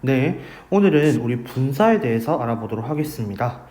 네, 오늘은 우리 분사에 대해서 알아보도록 하겠습니다.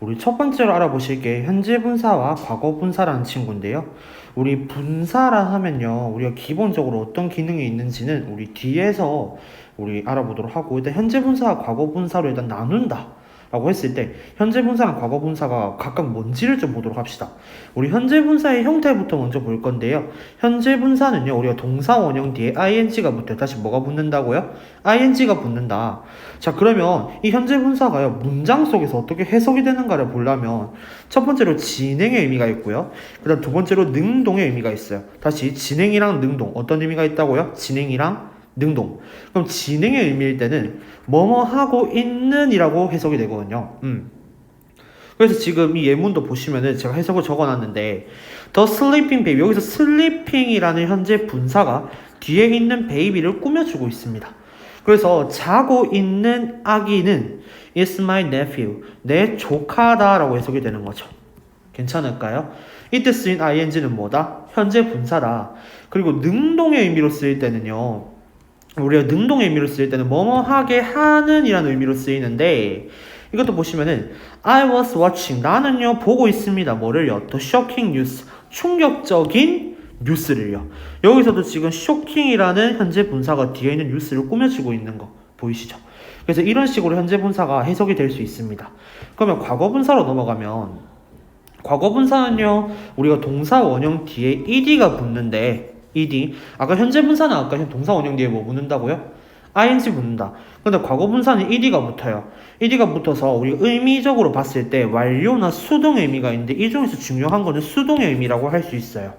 우리 첫 번째로 알아보실 게 현재 분사와 과거 분사라는 친구인데요. 우리 분사라 하면요, 우리가 기본적으로 어떤 기능이 있는지는 우리 뒤에서 우리 알아보도록 하고 일단 현재 분사와 과거 분사로 일단 나눈다. 라고 했을 때 현재 분사랑 과거 분사가 각각 뭔지를 좀 보도록 합시다. 우리 현재 분사의 형태부터 먼저 볼 건데요. 현재 분사는요. 우리가 동사 원형 뒤에 ing가 붙어요. 다시 뭐가 붙는다고요? ing가 붙는다. 자, 그러면 이 현재 분사가요. 문장 속에서 어떻게 해석이 되는가를 보려면 첫 번째로 진행의 의미가 있고요. 그 다음 두 번째로 능동의 의미가 있어요. 다시 진행이랑 능동 어떤 의미가 있다고요? 진행이랑 능동. 그럼 진행의 의미일 때는 뭐뭐 하고 있는이라고 해석이 되거든요. 음. 그래서 지금 이 예문도 보시면은 제가 해석을 적어놨는데 The sleeping baby 여기서 sleeping이라는 현재 분사가 뒤에 있는 베이비를 꾸며주고 있습니다. 그래서 자고 있는 아기는 is my nephew 내 조카다라고 해석이 되는 거죠. 괜찮을까요? 이때 쓰인 ing는 뭐다? 현재 분사다. 그리고 능동의 의미로 쓰일 때는요. 우리가 능동의 의미로 쓰일 때는 뭐뭐 하게 하는 이라는 의미로 쓰이는데 이것도 보시면은 I was watching 나는요 보고 있습니다. 뭐를요? The shocking news 충격적인 뉴스를요. 여기서도 지금 shocking이라는 현재 분사가 뒤에 있는 뉴스를 꾸며주고 있는 거 보이시죠? 그래서 이런 식으로 현재 분사가 해석이 될 수 있습니다. 그러면 과거 분사로 넘어가면 과거 분사는요 우리가 동사 원형 뒤에 ed가 붙는데 ed 아까 현재 분사는 아까 동사 원형 뒤에 뭐 붙는다고요? ing 붙는다. 근데 과거 분사는 ed가 붙어요. ed가 붙어서 우리 의미적으로 봤을 때 완료나 수동의 의미가 있는데 이 중에서 중요한 거는 수동의 의미라고 할 수 있어요.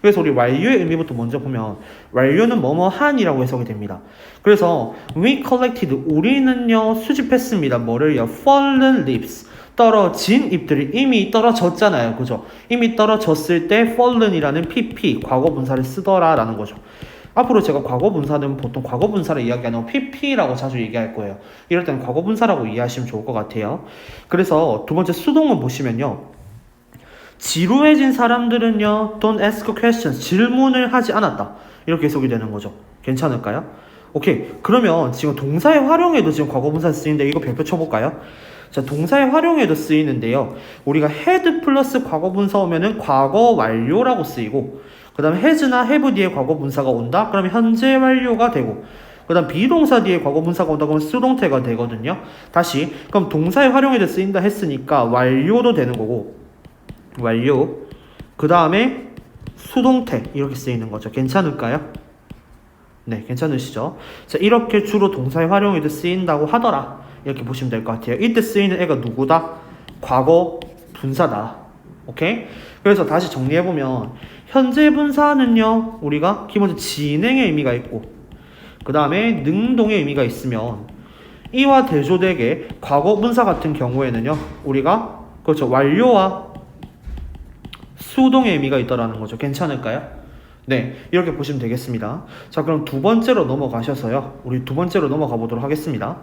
그래서 우리 완료의 의미부터 먼저 보면 완료는 뭐뭐 한이라고 해석이 됩니다. 그래서 we collected 우리는요 수집했습니다. 뭐를요? fallen leaves 떨어진 잎들이 이미 떨어졌잖아요. 그죠? 이미 떨어졌을 때 fallen이라는 pp 과거 분사를 쓰더라라는 거죠. 앞으로 제가 과거 분사는 보통 과거 분사를 이야기하는 pp라고 자주 얘기할 거예요. 이럴 때는 과거 분사라고 이해하시면 좋을 것 같아요. 그래서 두 번째 수동은 보시면요. 지루해진 사람들은요, don't ask questions. 질문을 하지 않았다. 이렇게 해석이 되는 거죠. 괜찮을까요? 오케이. 그러면 지금 동사의 활용에도 지금 과거 분사 쓰이는데 이거 별표 쳐볼까요? 자, 동사의 활용에도 쓰이는데요. 우리가 had 플러스 과거 분사 오면은 과거 완료라고 쓰이고, 그 다음에 has나 have 뒤에 과거 분사가 온다? 그러면 현재 완료가 되고, 그 다음 비동사 뒤에 과거 분사가 온다 그러면 수동태가 되거든요. 다시, 그럼 동사의 활용에도 쓰인다 했으니까 완료도 되는 거고, 완료. 그 다음에 수동태 이렇게 쓰이는 거죠. 괜찮을까요? 네, 괜찮으시죠? 자, 이렇게 주로 동사의 활용에도 쓰인다고 하더라. 이렇게 보시면 될 것 같아요. 이때 쓰이는 애가 누구다? 과거 분사다. 오케이? 그래서 다시 정리해보면, 현재 분사는요, 우리가 기본적으로 진행의 의미가 있고, 그 다음에 능동의 의미가 있으면, 이와 대조되게 과거 분사 같은 경우에는요, 우리가, 그렇죠, 완료와 수동의 의미가 있더라는 거죠. 괜찮을까요? 네, 이렇게 보시면 되겠습니다. 자, 그럼 두 번째로 넘어가셔서요. 우리 두 번째로 넘어가 보도록 하겠습니다.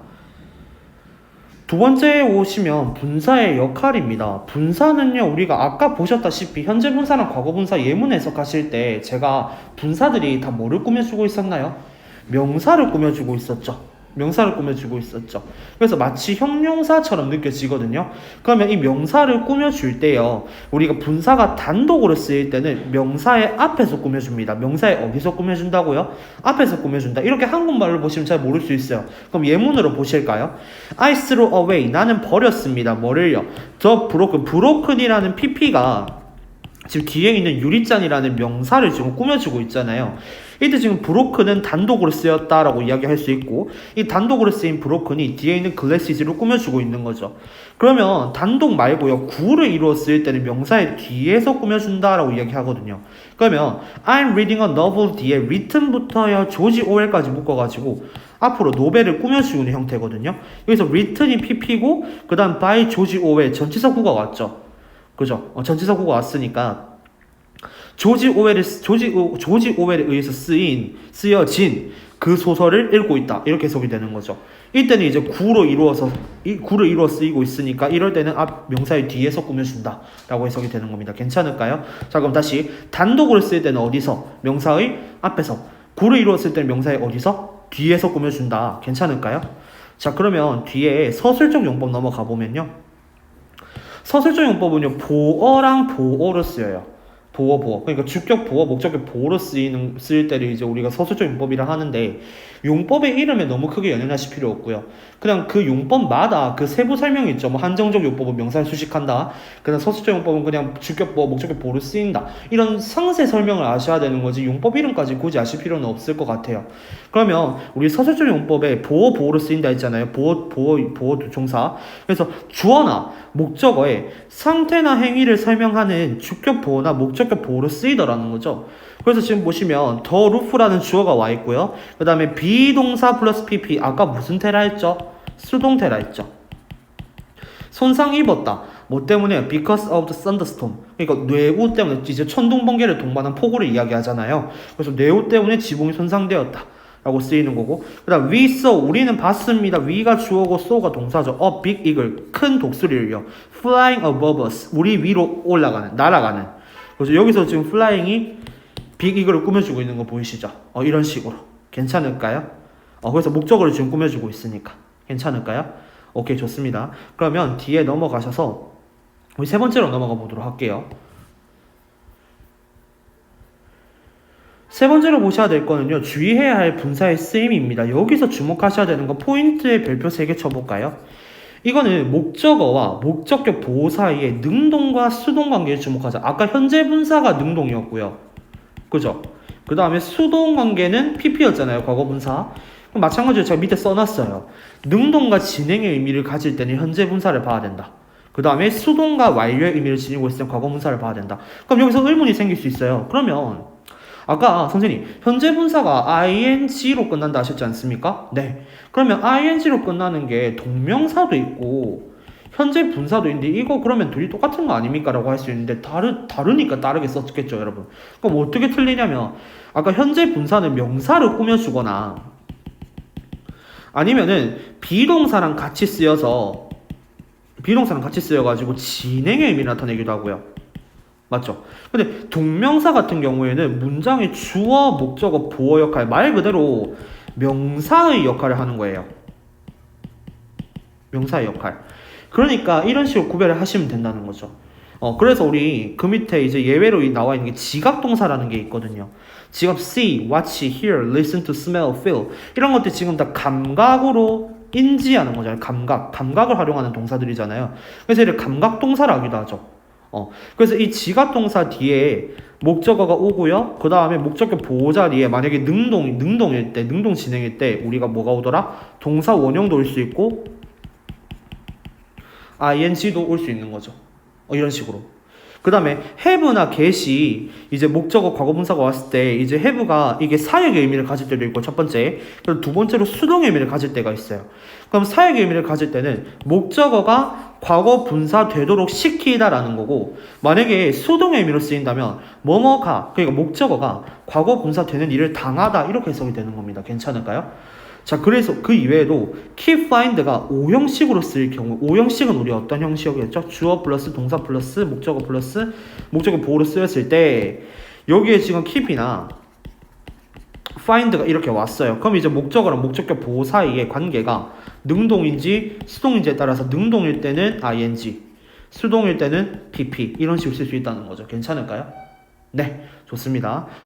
두 번째에 오시면 분사의 역할입니다. 분사는요, 우리가 아까 보셨다시피 현재 분사랑 과거 분사 예문 해석하실 때 제가 분사들이 다 뭐를 꾸며주고 있었나요? 명사를 꾸며주고 있었죠. 명사를 꾸며주고 있었죠. 그래서 마치 형용사처럼 느껴지거든요. 그러면 이 명사를 꾸며줄 때요. 우리가 분사가 단독으로 쓰일 때는 명사의 앞에서 꾸며줍니다. 명사의 어디서 꾸며준다고요? 앞에서 꾸며준다. 이렇게 한국말로 보시면 잘 모를 수 있어요. 그럼 예문으로 보실까요? I threw away. 나는 버렸습니다. 뭐를요? The broken. broken이라는 pp가 지금 뒤에 있는 유리잔이라는 명사를 지금 꾸며주고 있잖아요. 이때 지금 브로큰은 단독으로 쓰였다라고 이야기할 수 있고 이 단독으로 쓰인 브로큰이 뒤에 있는 글래시즈를 꾸며주고 있는 거죠. 그러면 단독 말고요 구를 이루어 쓰일 때는 명사의 뒤에서 꾸며준다라고 이야기하거든요. 그러면 I'm reading a novel 뒤에 written부터요 조지 오웰까지 묶어가지고 앞으로 노벨을 꾸며주는 형태거든요. 여기서 written이 pp고 그 다음 by 조지 오웰 전치사 구가 왔죠. 그죠? 어, 전치사 구가 왔으니까 조지 오웰의 조지 오, 조지 오웰에 의해서 쓰인 쓰여진 그 소설을 읽고 있다 이렇게 해석이 되는 거죠. 이때는 이제 구로 이루어서 이 구로 이루어 쓰이고 있으니까 이럴 때는 앞 명사의 뒤에서 꾸며준다라고 해석이 되는 겁니다. 괜찮을까요? 자 그럼 다시 단독으로 쓸 때는 어디서 명사의 앞에서 구로 이루었을 때는 명사의 어디서 뒤에서 꾸며준다. 괜찮을까요? 자, 그러면 뒤에 서술적 용법 넘어가 보면요. 서술적 용법은요, 보어랑 보어로 쓰여요. 보어, 보어. 그러니까 주격 보어, 목적격 보어로 쓰이는, 쓰일 때를 이제 우리가 서술적 용법이라 하는데, 용법의 이름에 너무 크게 연연하실 필요 없고요. 그냥 그 용법마다 그 세부 설명이 있죠. 뭐 한정적 용법은 명사를 수식한다. 그다음 서술적 용법은 그냥 주격 보어, 목적격 보어로 쓰인다. 이런 상세 설명을 아셔야 되는 거지 용법 이름까지 굳이 아실 필요는 없을 것 같아요. 그러면 우리 서술적 용법에 보어, 보어로 쓰인다 했잖아요. 보어, 보어, 보어 종사. 그래서 주어나 목적어에 상태나 행위를 설명하는 주격 보어나 목적 격 보어로 쓰이더라는 거죠. 그래서 지금 보시면 더 루프라는 주어가 와 있고요. 그 다음에 비동사 플러스 pp 아까 무슨 테라 했죠? 수동태라 했죠. 손상 입었다. 뭐 때문에? Because of the thunderstorm. 그러니까 뇌우 때문에 이제 천둥 번개를 동반한 폭우를 이야기하잖아요. 그래서 뇌우 때문에 지붕이 손상되었다. 라고 쓰이는 거고 그 다음 we saw 우리는 봤습니다. we가 주어고 saw가 동사죠. a big eagle 큰 독수리를요. flying above us 우리 위로 올라가는 날아가는. 그래서 여기서 지금 flying이 빅 이거를 꾸며주고 있는 거 보이시죠? 어, 이런 식으로 괜찮을까요? 어, 그래서 목적어를 지금 꾸며주고 있으니까 괜찮을까요? 오케이 좋습니다. 그러면 뒤에 넘어가셔서 우리 세 번째로 넘어가 보도록 할게요. 세 번째로 보셔야 될 거는요. 주의해야 할 분사의 쓰임입니다. 여기서 주목하셔야 되는 거 포인트의 별표 3개 쳐볼까요? 이거는 목적어와 목적격 보호 사이의 능동과 수동 관계에 주목하자. 아까 현재 분사가 능동이었고요. 그죠? 그 다음에 수동 관계는 PP였잖아요. 과거 분사. 마찬가지로 제가 밑에 써놨어요. 능동과 진행의 의미를 가질 때는 현재 분사를 봐야 된다. 그 다음에 수동과 완료의 의미를 지니고 있을 때 과거 분사를 봐야 된다. 그럼 여기서 의문이 생길 수 있어요. 그러면 아까 선생님 현재 분사가 ing로 끝난다 하셨지 않습니까? 네. 그러면 ing로 끝나는 게 동명사도 있고 현재 분사도 있는데 이거 그러면 둘이 똑같은 거 아닙니까? 라고 할 수 있는데 다르, 다르니까 다르게 썼겠죠 여러분 그럼 어떻게 틀리냐면 아까 현재 분사는 명사를 꾸며주거나 아니면은 비동사랑 같이 쓰여서 비동사랑 같이 쓰여가지고 진행의 의미 나타내기도 하고요 맞죠? 근데 동명사 같은 경우에는 문장의 주어, 목적어, 보어 역할 말 그대로 명사의 역할을 하는 거예요 명사의 역할 그러니까 이런 식으로 구별을 하시면 된다는 거죠. 어, 그래서 우리 그 밑에 이제 예외로 나와 있는 게 지각 동사라는 게 있거든요. 지금 see, watch, hear, listen to, smell, feel 이런 것들 지금 다 감각으로 인지하는 거잖아요. 감각, 감각을 활용하는 동사들이잖아요. 그래서 이를 감각 동사라 하기도 하죠. 어, 그래서 이 지각 동사 뒤에 목적어가 오고요. 그 다음에 목적격 보호 자리에 만약에 능동, 능동일 때, 능동 진행일 때 우리가 뭐가 오더라? 동사 원형도 올 수 있고 ing도 올 수 있는 거죠. 어, 이런 식으로. 그 다음에 have나 get이 이제 목적어 과거분사가 왔을 때 이제 have가 이게 사역의 의미를 가질 때도 있고 첫 번째 그리고 두 번째로 수동의 의미를 가질 때가 있어요. 그럼 사역의 의미를 가질 때는 목적어가 과거 분사 되도록 시키다라는 거고 만약에 수동의 의미로 쓰인다면 뭐뭐가 그러니까 목적어가 과거 분사 되는 일을 당하다 이렇게 해석이 되는 겁니다. 괜찮을까요? 자, 그래서 그 이외에도 keep find가 5형식으로 쓰일 경우, 5형식은 우리 어떤 형식이었죠? 주어 플러스 동사 플러스 목적어 플러스 목적어 보호로 쓰였을 때 여기에 지금 keep이나 find가 이렇게 왔어요. 그럼 이제 목적어랑 목적격 보호 사이의 관계가 능동인지 수동인지에 따라서 능동일 때는 ing, 수동일 때는 pp 이런 식으로 쓸 수 있다는 거죠. 괜찮을까요? 네, 좋습니다.